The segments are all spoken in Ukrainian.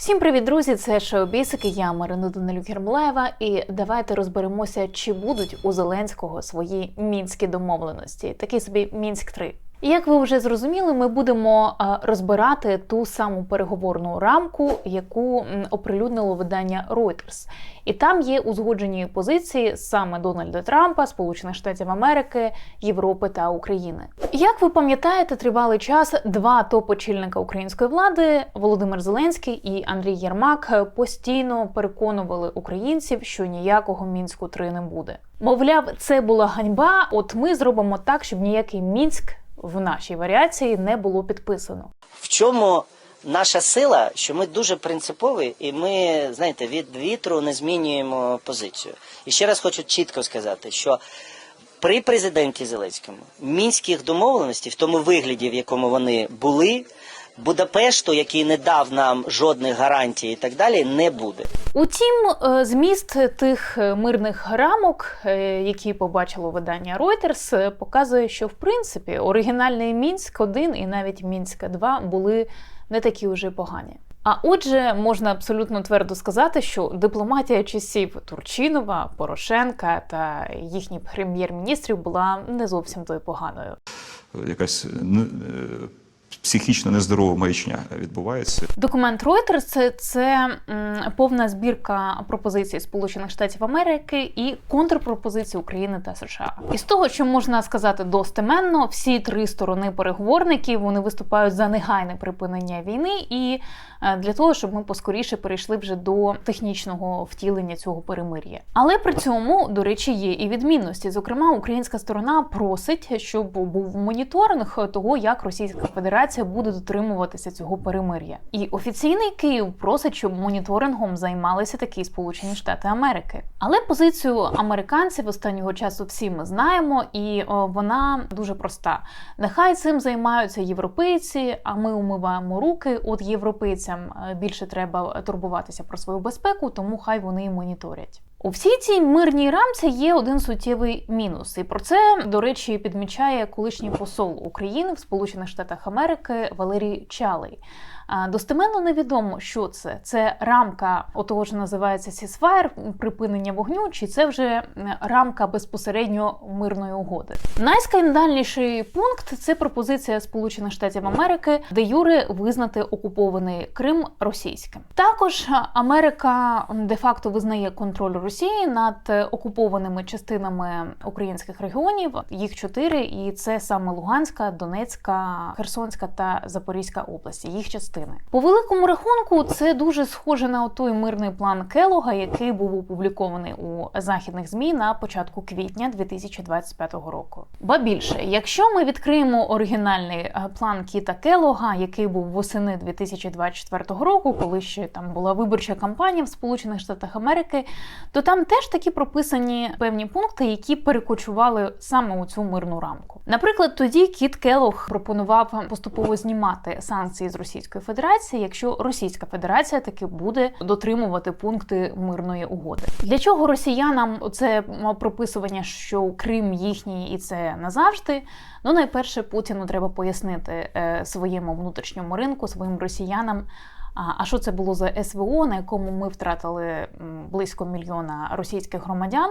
Всім привіт, друзі! Це Шоубісики, Я Марина Данилюк Гермлаєва. І давайте розберемося, чи будуть у Зеленського свої мінські домовленості. Такий собі мінськ 3 як ви вже зрозуміли, ми будемо розбирати ту саму переговорну рамку, яку оприлюднило видання Reuters. І там є узгоджені позиції саме Дональда Трампа, Сполучених Штатів Америки, Європи та України. Як ви пам'ятаєте, тривалий час два топ-очільника української влади Володимир Зеленський і Андрій Єрмак постійно переконували українців, що ніякого мінську 3 не буде. Мовляв, це була ганьба. От ми зробимо так, щоб ніякий мінськ в нашій варіації не було підписано. В чому наша сила, що ми дуже принципові, і ми, знаєте, від вітру не змінюємо позицію. І ще раз хочу чітко сказати, що при президенті Зеленському мінських домовленостей, в тому вигляді, в якому вони були, Будапешту, який не дав нам жодних гарантій і так далі, не буде. Утім, е, зміст тих е, мирних рамок, е, які побачило видання Reuters, показує, що в принципі оригінальний Мінськ 1 і навіть Мінськ 2 були не такі вже погані. А отже, можна абсолютно твердо сказати, що дипломатія часів Турчинова, Порошенка та їхніх прем'єр-міністрів була не зовсім тою поганою. якась ну, психічно нездорова маячня відбувається. Документ Reuters – це, це повна збірка пропозицій Сполучених Штатів Америки і контрпропозицій України та США. І з того, що можна сказати достеменно, всі три сторони переговорників вони виступають за негайне припинення війни і е, для того, щоб ми поскоріше перейшли вже до технічного втілення цього перемир'я. Але при цьому, до речі, є і відмінності. Зокрема, українська сторона просить, щоб був моніторинг того, як Російська Федерація буде дотримуватися цього перемир'я. І офіційний Київ просить, щоб моніторингом займалися такі Сполучені Штати Америки. Але позицію американців останнього часу всі ми знаємо, і о, вона дуже проста. Нехай цим займаються європейці, а ми умиваємо руки. От європейцям е, більше треба турбуватися про свою безпеку, тому хай вони і моніторять. У всій цій мирній рамці є один суттєвий мінус, і про це, до речі, підмічає колишній посол України в Сполучених Штатах Америки Валерій Чалий. Достеменно невідомо, що це. Це рамка отого ж називається сісфаєр, припинення вогню, чи це вже рамка безпосередньо мирної угоди. Найскандальніший пункт це пропозиція Сполучених Штатів Америки, де Юри визнати окупований Крим російським. Також Америка де-факто визнає контроль Росії над окупованими частинами українських регіонів. Їх чотири, і це саме Луганська, Донецька, Херсонська та Запорізька області. Їх частини по великому рахунку. Це дуже схоже на той мирний план Келога, який був опублікований у західних змі на початку квітня 2025 року. Ба більше, якщо ми відкриємо оригінальний е, план Кіта Келога, який був восени 2024 року, коли ще там була виборча кампанія в Сполучених Штатах Америки, то там теж такі прописані певні пункти, які перекочували саме у цю мирну рамку. Наприклад, тоді Кіт Келог пропонував поступово знімати санкції з Російської Федерації, якщо Російська Федерація таки буде дотримувати пункти мирної угоди. Для чого росіянам це прописування, що Крим їхній і це назавжди? Ну, найперше, Путіну треба пояснити е, своєму внутрішньому ринку, своїм росіянам. А що це було за СВО, на якому ми втратили близько мільйона російських громадян?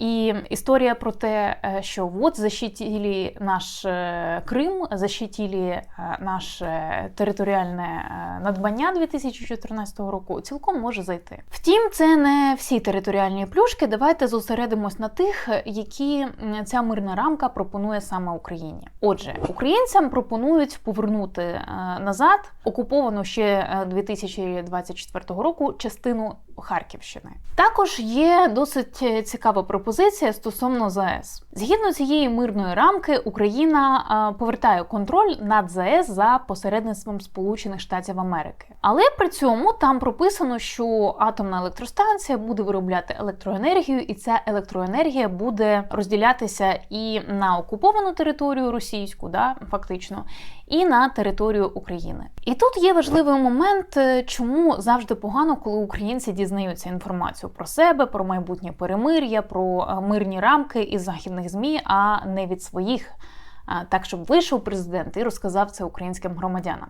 І історія про те, е, що от защитили наш е, Крим, защитили е, наше територіальне надбання 2014 року, цілком може зайти. Втім, це не всі територіальні плюшки. Давайте зосередимось на тих, які ця мирна рамка пропонує саме Україні. Отже, українцям пропонують повернути назад окуповану ще е, 2024 року частину Харківщини. Також є досить е, цікава пропозиція стосовно ЗАЕС. Згідно цієї мирної рамки, Україна е, повертає контроль над ЗАЕС за посередництвом Сполучених Штатів Америки. Але при цьому там прописано, що атомна електростанція буде виробляти електроенергію, і ця електроенергія буде розділятися і на окуповану територію російську, да, фактично, і на територію України. І тут є важливий момент, е, чому завжди погано, коли українці дізнаються інформацію про себе, про майбутнє перемир'я, про е, мирні рамки із західних змі, а не від своїх так, щоб вийшов президент і розказав це українським громадянам.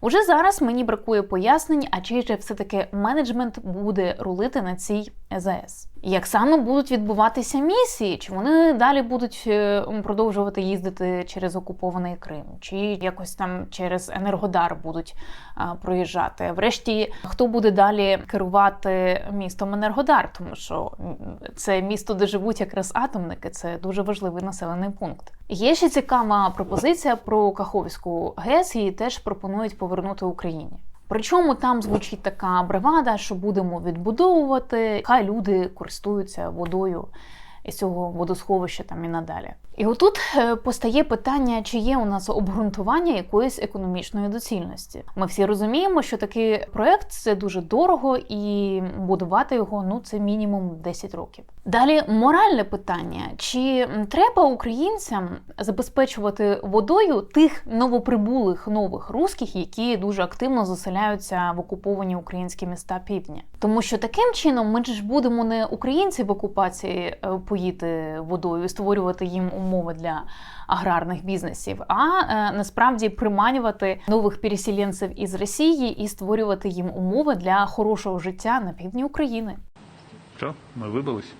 Уже зараз мені бракує пояснень, а чи ж все-таки менеджмент буде рулити на цій ЕЗС. Як саме будуть відбуватися місії? Чи вони далі будуть е, продовжувати їздити через окупований Крим, чи якось там через Енергодар будуть а, проїжджати? Врешті, хто буде далі керувати містом Енергодар? Тому що це місто, де живуть якраз атомники, це дуже важливий населений пункт. Є ще цікава пропозиція про Каховську ГЕС. Її теж пропонують повернути Україні. Причому там звучить така бравада, що будемо відбудовувати, хай люди користуються водою із цього водосховища там і надалі. І отут е, постає питання, чи є у нас обґрунтування якоїсь економічної доцільності. Ми всі розуміємо, що такий проект це дуже дорого, і будувати його ну це мінімум 10 років. Далі моральне питання: чи треба українцям забезпечувати водою тих новоприбулих нових русських, які дуже активно заселяються в окуповані українські міста півдня? Тому що таким чином ми ж будемо не українці в окупації е, поїти водою і створювати їм умови для аграрних бізнесів, а е, насправді приманювати нових переселенців із Росії і створювати їм умови для хорошого життя на півдні України. Що? Ми вибились?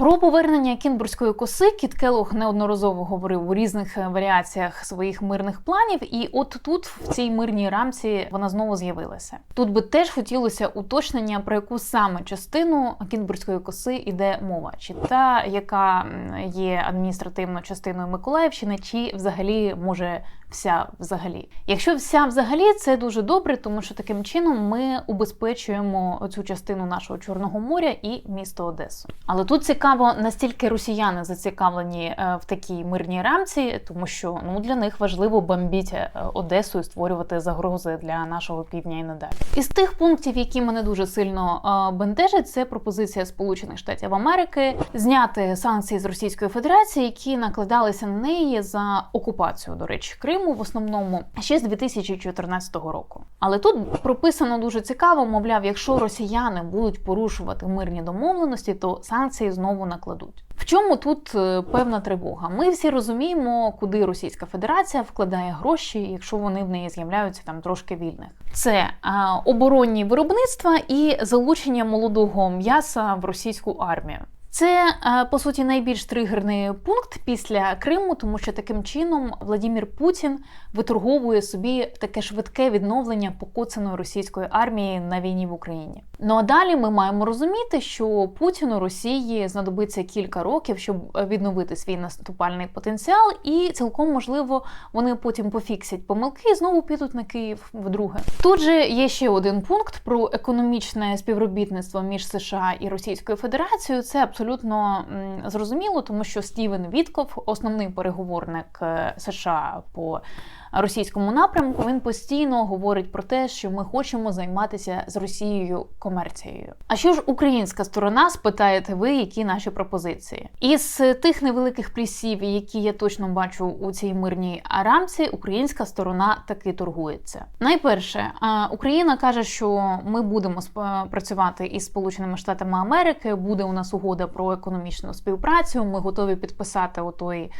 Про повернення Кінбурзької коси Кіт Келлог неодноразово говорив у різних е, варіаціях своїх мирних планів, і от тут, в цій мирній рамці, вона знову з'явилася. Тут би теж хотілося уточнення, про яку саме частину Кінбурзької коси йде мова, чи та, яка є адміністративною частиною Миколаївщини, чи взагалі може вся взагалі. Якщо вся взагалі, це дуже добре, тому що таким чином ми убезпечуємо цю частину нашого Чорного моря і місто Одесу. Але тут цікаво, настільки росіяни зацікавлені е, в такій мирній рамці, тому що ну для них важливо бомбіть е, Одесу і створювати загрози для нашого півдня і надалі. Із тих пунктів, які мене дуже сильно е, бентежать, це пропозиція Сполучених Штатів Америки зняти санкції з Російської Федерації, які накладалися на неї за окупацію, до речі, Криму в основному ще з 2014 року. Але тут прописано дуже цікаво, мовляв, якщо росіяни будуть порушувати мирні домовленості, то санкції знову накладуть. В чому тут е, певна тривога? Ми всі розуміємо, куди Російська Федерація вкладає гроші, якщо вони в неї з'являються там трошки вільних. Це а, оборонні виробництва і залучення молодого м'яса в російську армію. Це е, по суті найбільш тригерний пункт після Криму, тому що таким чином Владімір Путін виторговує собі таке швидке відновлення покоцаної російської армії на війні в Україні. Ну а далі ми маємо розуміти, що Путіну Росії знадобиться кілька років, щоб відновити свій наступальний потенціал, і цілком можливо вони потім пофіксять помилки і знову підуть на Київ вдруге. Тут же є ще один пункт про економічне співробітництво між США і Російською Федерацією. Це абсолютно м, зрозуміло, тому що Стівен Вітков, основний переговорник е, США по російському напрямку, він постійно говорить про те, що ми хочемо займатися з Росією комерцією. А що ж українська сторона, спитаєте ви, які наші пропозиції? Із тих невеликих плісів, які я точно бачу у цій мирній рамці, українська сторона таки торгується. Найперше, Україна каже, що ми будемо працювати із Сполученими Штатами Америки. Буде у нас угода про економічну співпрацю. Ми готові підписати отой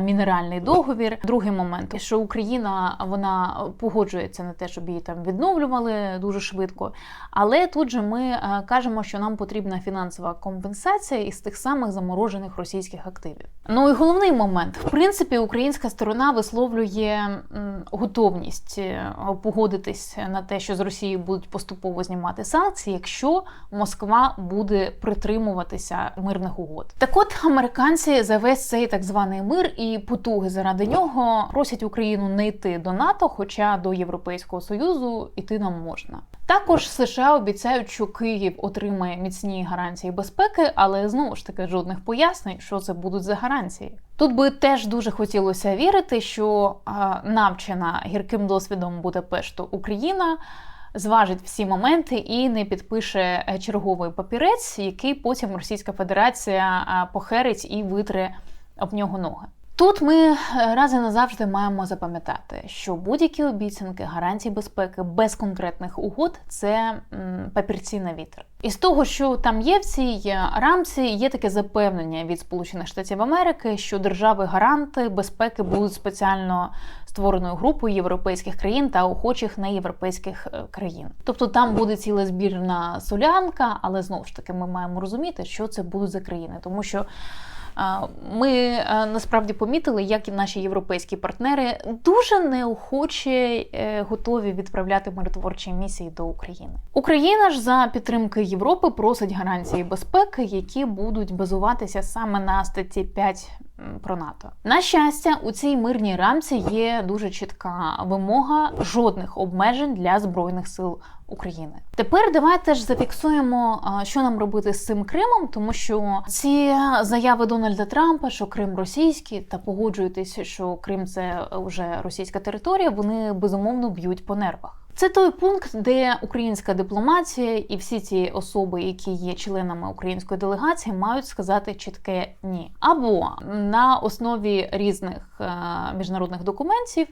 мінеральний договір. Другий момент, що Україна вона погоджується на те, щоб її там відновлювали дуже швидко. Але тут же ми е, кажемо, що нам потрібна фінансова компенсація із тих самих заморожених російських активів. Ну і головний момент, в принципі, українська сторона висловлює готовність е, погодитись на те, що з Росії будуть поступово знімати санкції, якщо Москва буде притримуватися мирних угод. Так от американці за весь цей так званий мир і потуги заради нього просять Україну не йти до НАТО, хоча до Європейського союзу йти нам можна. Також США обіцяють, що Київ отримає міцні гарантії безпеки, але знову ж таки жодних пояснень, що це будуть за гарантії. Тут би теж дуже хотілося вірити, що а, навчена гірким досвідом Будапешту Україна зважить всі моменти і не підпише е, черговий папірець, який потім Російська Федерація похерить і витре об нього ноги. Тут ми е, раз і назавжди маємо запам'ятати, що будь-які обіцянки, гарантії безпеки без конкретних угод це папірці на вітер. І з того, що там є в цій е, рамці, є таке запевнення від Сполучених Штатів Америки, що держави-гаранти безпеки будуть спеціально створеною групою європейських країн та охочих неєвропейських е, країн. Тобто там буде ціла збірна солянка, але знову ж таки ми маємо розуміти, що це будуть за країни, тому що. Ми е, насправді помітили, як і наші європейські партнери дуже неохоче е, готові відправляти миротворчі місії до України. Україна ж за підтримки Європи просить гарантії безпеки, які будуть базуватися саме на статті 5 м, про НАТО. На щастя, у цій мирній рамці є дуже чітка вимога жодних обмежень для збройних сил України. Тепер давайте ж зафіксуємо, що нам робити з цим Кримом, тому що ці заяви Дональда Трампа, що Крим російський, та погоджуєтеся, що Крим це вже російська територія, вони безумовно б'ють по нервах. Це той пункт, де українська дипломатія і всі ці особи, які є членами української делегації, мають сказати чітке ні. Або на основі різних е, міжнародних документів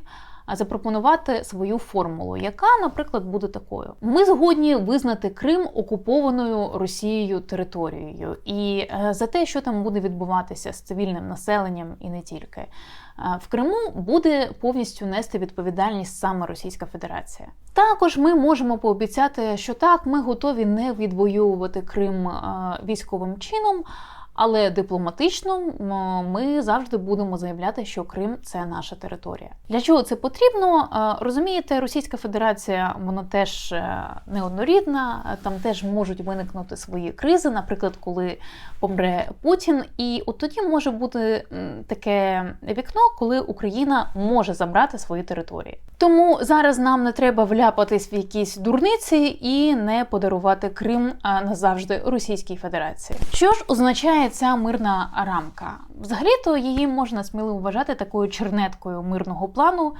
запропонувати свою формулу, яка, наприклад, буде такою: ми згодні визнати Крим окупованою Росією територією, і е, за те, що там буде відбуватися з цивільним населенням, і не тільки. В Криму буде повністю нести відповідальність саме Російська Федерація. Також ми можемо пообіцяти, що так, ми готові не відвоювати Крим військовим чином, але дипломатично ми завжди будемо заявляти, що Крим це наша територія. Для чого це потрібно? Е, Розумієте, Російська Федерація вона теж е, неоднорідна, е, там теж можуть виникнути свої кризи, наприклад, коли помре Путін, і от тоді може бути таке вікно, коли Україна може забрати свої території. Тому зараз нам не треба вляпатись в якісь дурниці і не подарувати Крим а, назавжди Російській Федерації. Що ж означає ця мирна рамка? Взагалі-то її можна сміливо вважати такою чернеткою мирного плану.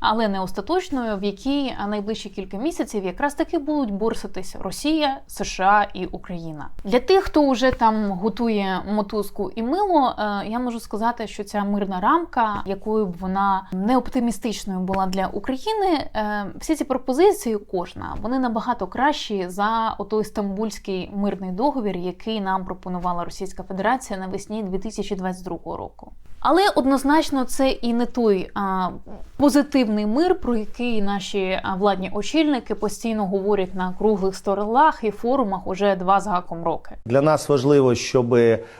Але не остаточною, в якій найближчі кілька місяців якраз таки будуть борситись Росія, США і Україна. Для тих, хто вже там готує мотузку і мило, е, я можу сказати, що ця мирна рамка, якою б вона не оптимістичною була для України, е, всі ці пропозиції, кожна вони набагато кращі за отой стамбульський мирний договір, який нам пропонувала Російська Федерація навесні 2022 року. Але однозначно це і не той а, позитивний мир, про який наші владні очільники постійно говорять на круглих столах і форумах уже два з гаком роки. Для нас важливо, щоб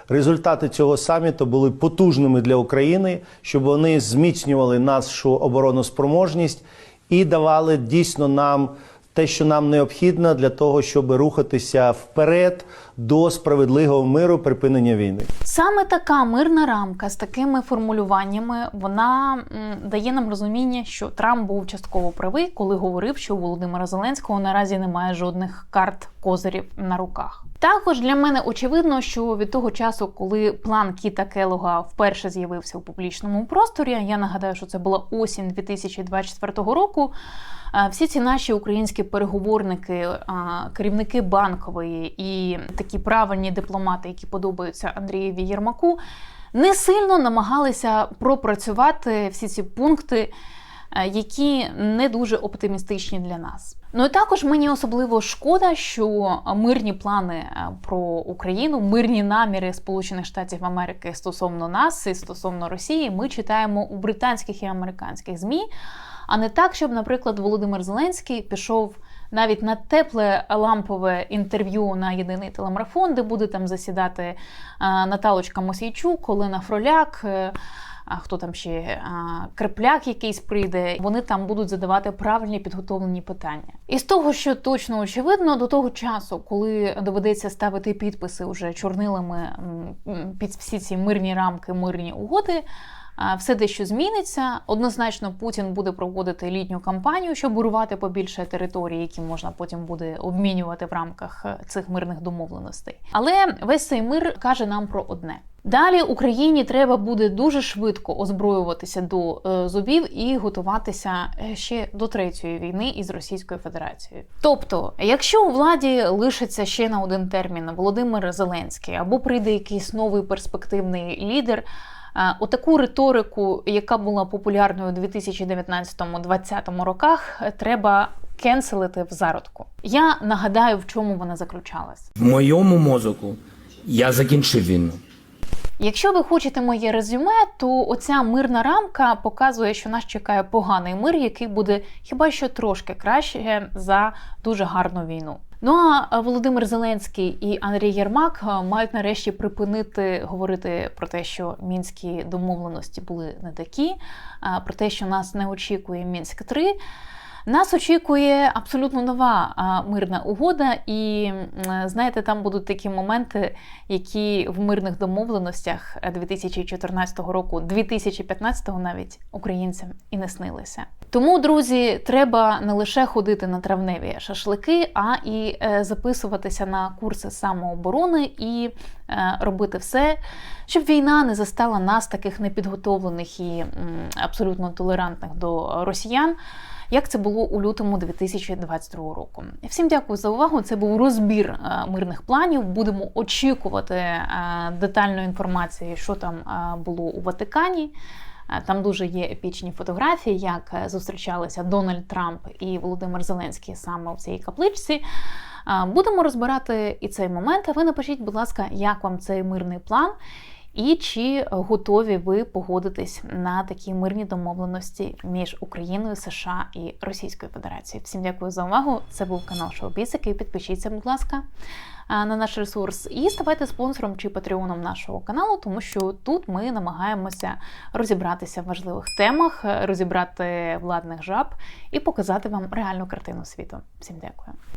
результати цього саміту були потужними для України, щоб вони зміцнювали нашу обороноспроможність і давали дійсно нам те, що нам необхідно для того, щоб рухатися вперед до справедливого миру, припинення війни. Саме така мирна рамка з такими формулюваннями вона дає нам розуміння, що Трамп був частково правий, коли говорив, що у Володимира Зеленського наразі немає жодних карт козирів на руках. Також для мене очевидно, що від того часу, коли план Кіта Келога вперше з'явився у публічному просторі, я нагадаю, що це була осінь 2024 року. е, Всі ці наші українські переговорники, е, керівники банкової і такі правильні дипломати, які подобаються Андрієві Єрмаку, не сильно намагалися пропрацювати всі ці пункти, які не дуже оптимістичні для нас. Ну і також мені особливо шкода, що мирні плани е, про Україну, мирні наміри Сполучених Штатів Америки стосовно нас і стосовно Росії, ми читаємо у британських і американських змі, а не так, щоб, наприклад, Володимир Зеленський пішов. Навіть на тепле лампове інтерв'ю на єдиний телемарафон, де буде там засідати е, Наталочка Мосійчук, Олена Фроляк, е, хто там ще крепляк якийсь прийде, вони там будуть задавати правильні підготовлені питання. І з того, що точно очевидно, до того часу, коли доведеться ставити підписи уже чорнилами під всі ці мирні рамки, мирні угоди. Все дещо зміниться. Однозначно, Путін буде проводити літню кампанію, щоб урвати побільше територій, які можна потім буде обмінювати в рамках е, цих мирних домовленостей. Але весь цей мир каже нам про одне: Далі Україні треба буде дуже швидко озброюватися до е, зубів і готуватися е, ще до третьої війни із Російською Федерацією. Тобто, якщо у владі лишиться ще на один термін Володимир Зеленський або прийде якийсь новий перспективний лідер. Е, Отаку риторику, яка була популярною у 2019-2020 роках, е, треба кенселити в зародку. Я нагадаю, в чому вона заключалась. В моєму мозоку я закінчив війну. Якщо ви хочете моє резюме, то оця мирна рамка показує, що нас чекає поганий мир, який буде хіба що трошки краще за дуже гарну війну. Ну а Володимир Зеленський і Андрій Єрмак е, мають нарешті припинити говорити про те, що мінські домовленості були не такі, про те, що нас не очікує мінськ 3 нас очікує абсолютно нова мирна угода, і знаєте, там будуть такі моменти, які в мирних домовленостях 2014 року, 2015 навіть українцям і не снилися. Тому, друзі, треба не лише ходити на травневі шашлики, а і е, записуватися на курси самооборони і е, робити все, щоб війна не застала нас, таких непідготовлених і абсолютно толерантних до росіян. Як це було у лютому 2022 року? Всім дякую за увагу. Це був розбір е, мирних планів. Будемо очікувати е, детальної інформації, що там е, було у Ватикані. Там дуже є епічні фотографії, як зустрічалися Дональд Трамп і Володимир Зеленський саме в цій капличці. Будемо розбирати і цей момент. А ви напишіть, будь ласка, як вам цей мирний план, і чи готові ви погодитись на такі мирні домовленості між Україною, США і Російською Федерацією? Всім дякую за увагу. Це був канал Шоу Бісики. Підпишіться, будь ласка, на наш ресурс і ставайте спонсором чи патреоном нашого каналу, тому що тут ми намагаємося розібратися в важливих темах, розібрати владних жаб і показати вам реальну картину світу. Всім дякую.